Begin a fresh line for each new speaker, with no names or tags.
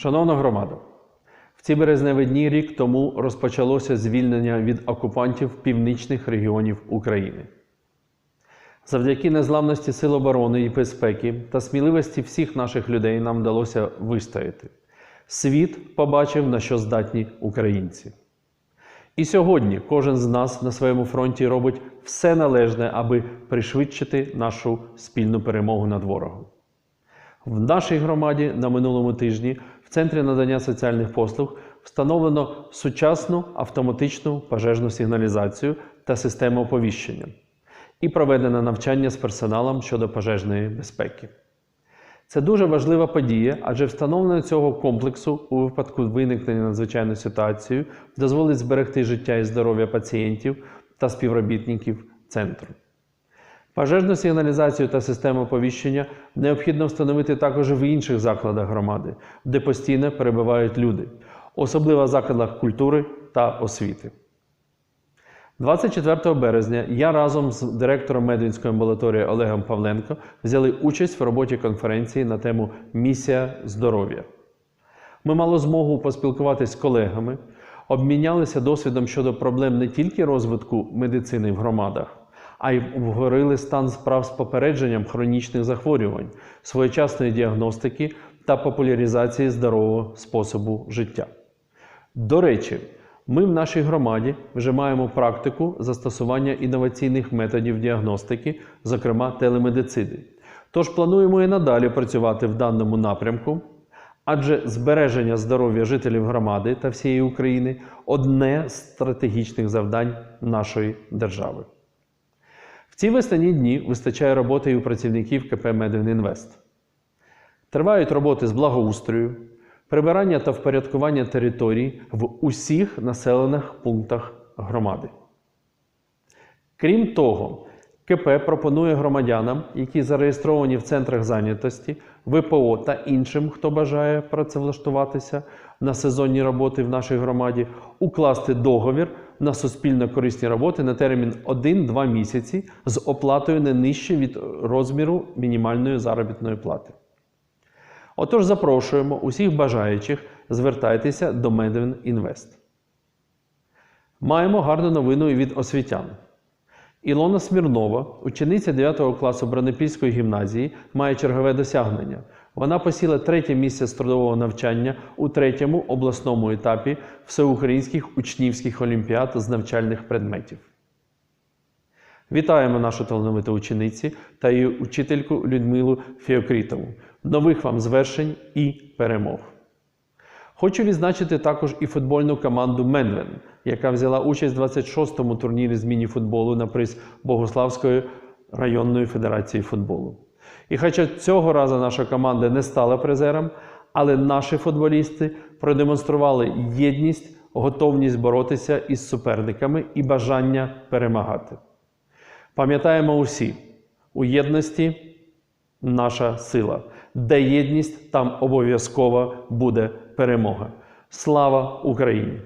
Шановна громада, в ці березневі дні рік тому розпочалося звільнення від окупантів північних регіонів України. Завдяки незламності Сил оборони і безпеки та сміливості всіх наших людей нам вдалося вистояти. Світ побачив, на що здатні українці. І сьогодні кожен з нас на своєму фронті робить все належне, аби пришвидшити нашу спільну перемогу над ворогом. В нашій громаді на минулому тижні в центрі надання соціальних послуг встановлено сучасну автоматичну пожежну сигналізацію та систему оповіщення і проведено навчання з персоналом щодо пожежної безпеки. Це дуже важлива подія, адже встановлення цього комплексу у випадку виникнення надзвичайної ситуації дозволить зберегти життя і здоров'я пацієнтів та співробітників центру. Пожежну сигналізацію та систему оповіщення необхідно встановити також в інших закладах громади, де постійно перебувають люди, особливо в закладах культури та освіти. 24 березня я разом з директором Медвінської амбулаторії Олегом Павленко взяли участь в роботі конференції на тему Місія здоров'я. Ми мали змогу поспілкуватися з колегами, обмінялися досвідом щодо проблем не тільки розвитку медицини в громадах, а й обговорили стан справ з попередженням хронічних захворювань, своєчасної діагностики та популяризації здорового способу життя. До речі, ми в нашій громаді вже маємо практику застосування інноваційних методів діагностики, зокрема телемедицини. Тож плануємо і надалі працювати в даному напрямку, адже збереження здоров'я жителів громади та всієї України одне з стратегічних завдань нашої держави. Ці весняні дні вистачає роботи і у працівників КП «Медвінінвест». Тривають роботи з благоустрою, прибирання та впорядкування територій в усіх населених пунктах громади. Крім того, КП пропонує громадянам, які зареєстровані в центрах зайнятості, ВПО та іншим, хто бажає працевлаштуватися на сезонні роботи в нашій громаді, укласти договір на суспільно корисні роботи на термін 1-2 місяці з оплатою не нижче від розміру мінімальної заробітної плати. Отож, запрошуємо усіх бажаючих звертайтеся до Medвin Invest. Маємо гарну новину і від освітян. Ілона Смірнова, учениця 9 класу Бронепільської гімназії, має чергове досягнення. Вона посіла третє місце з трудового навчання у третьому обласному етапі всеукраїнських учнівських олімпіад з навчальних предметів. Вітаємо нашу талановиту учениці та її учительку Людмилу Феокрітову. Нових вам звершень і перемог. Хочу відзначити також і футбольну команду Менвен, яка взяла участь в 26-му турнірі з міні-футболу на приз Богославської районної федерації футболу. І хоча цього разу наша команда не стала призером, але наші футболісти продемонстрували єдність, готовність боротися із суперниками і бажання перемагати. Пам'ятаємо усі, у єдності наша сила. Де єдність, там обов'язково буде перемога. Слава Україні!